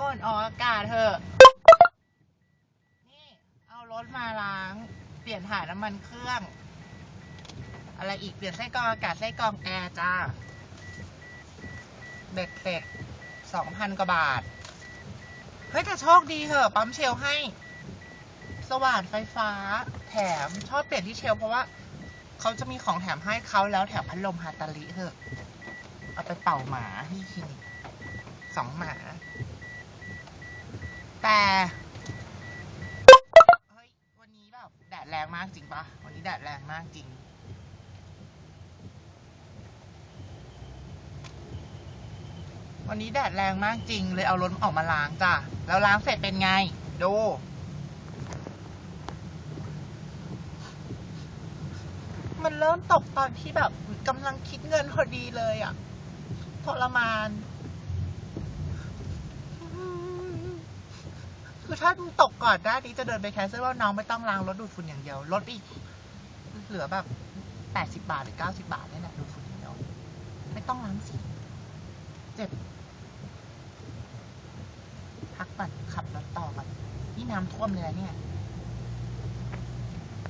บ่นออกอากาศเถอะ นี่ เอารถมาล้าง เปลี่ยนถ่ายน้ำมันเครื่อง อะไรอีกเปลี่ยนไส้กรองอากาศไส้กรองแอร์จ้าเบ็ดเสร็จสองพันกว่าบาท เฮ้ยแต่โชคดีเหอะ ปั๊มเชลให้ สว่านไฟฟ้า แถมชอบเปลี่ยนที่เชลเพราะว่าเขาจะมีของแถมให้เขาแล้วแถมพัดลมฮาตาลิเถอะ เอาไปเป่าหมาที่คลินิกสองหมา แต่เฮ้ยวันนี้แบบแดดแรงมากจริงปะวันนี้แดดแรงมากจริง วันนี้แดดแรงมากจริง เลยเอารถออกมาล้างจ้ะแล้วล้างเสร็จเป็นไง ดูมันเริ่มตกตอนที่แบบกำลังคิดเงินพอดีเลยอะทรมาน คือ ถ้าตกก่อนหน้านี้จะเดินไปแคสเซิลว่าน้องไม่ต้องล้างรถดูดฝุ่นอย่างเดียวลดอีก เหลือแบบแปดสิบาทหรือเก้าสิบาทนี่แหละดูดฝุ่นอย่างเดียวไม่ต้องล้างสิเจ็บพักก่อนขับรถต่อก่อนนี่น้ำท่วมเลยนะเนี่ย